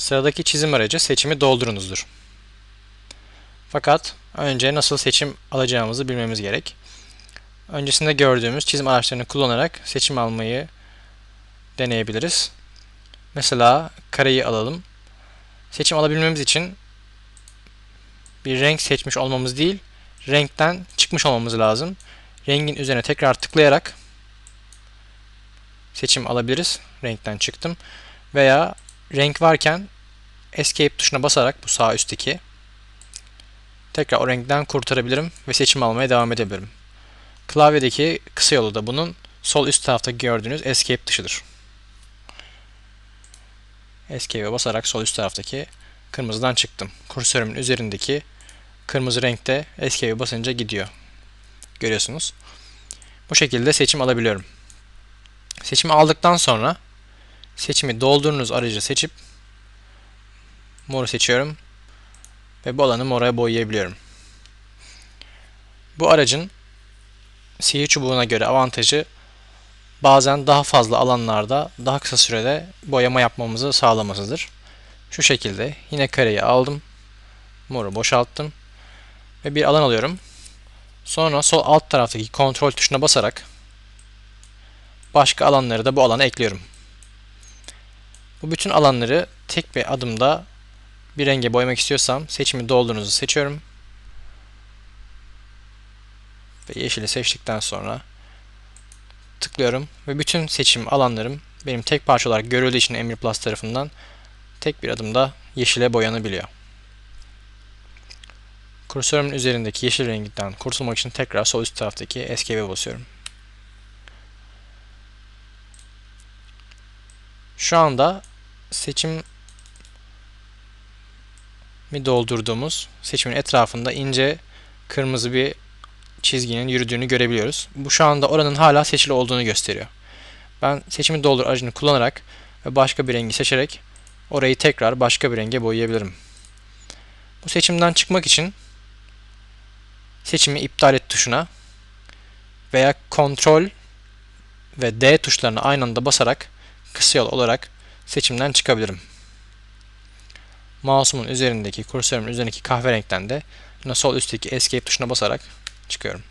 Sıradaki çizim aracı seçimi doldurunuzdur. Fakat önce nasıl seçim alacağımızı bilmemiz gerek. Öncesinde gördüğümüz çizim araçlarını kullanarak seçim almayı deneyebiliriz. Mesela kareyi alalım. Seçim alabilmemiz için bir renk seçmiş olmamız değil, renkten çıkmış olmamız lazım. Rengin üzerine tekrar tıklayarak seçim alabiliriz. Renkten çıktım. Veya renk varken Escape tuşuna basarak bu sağ üstteki tekrar o renkten kurtarabilirim ve seçim almaya devam edebilirim. Klavyedeki kısa yolu da bunun sol üst tarafta gördüğünüz Escape tuşudur. Escape'e basarak sol üst taraftaki kırmızıdan çıktım. Kursörümün üzerindeki kırmızı renkte Escape'e basınca gidiyor. Görüyorsunuz. Bu şekilde seçim alabiliyorum. Seçimi aldıktan sonra seçimi doldurunuz aracı seçip moru seçiyorum ve bu alanı mora boyayabiliyorum. Bu aracın sihir çubuğuna göre avantajı bazen daha fazla alanlarda daha kısa sürede boyama yapmamızı sağlamasıdır. Şu şekilde yine kareyi aldım. Moru boşalttım. Ve bir alan alıyorum. Sonra sol alt taraftaki kontrol tuşuna basarak başka alanları da bu alana ekliyorum. Bu bütün alanları tek bir adımda bir renge boyamak istiyorsam seçimi doldurunuzu seçiyorum. Ve yeşili seçtikten sonra tıklıyorum ve bütün seçim alanlarım benim tek parça olarak görüldüğü için Emir Plus tarafından tek bir adımda yeşile boyanabiliyor. Kursörümün üzerindeki yeşil renginden kurtulmak için tekrar sol üst taraftaki Escape'e basıyorum. Şu anda seçim mi doldurduğumuz seçimin etrafında ince kırmızı bir çizginin yürüdüğünü görebiliyoruz. Bu şu anda oranın hala seçili olduğunu gösteriyor. Ben seçimi doldur aracını kullanarak ve başka bir rengi seçerek orayı tekrar başka bir renge boyayabilirim. Bu seçimden çıkmak için seçimi iptal et tuşuna veya kontrol ve D tuşlarına aynı anda basarak kısa yol olarak seçimden çıkabilirim. Mouse'umun üzerindeki, kursörümün üzerindeki kahverenkten de sol üstteki Escape tuşuna basarak çıkıyorum.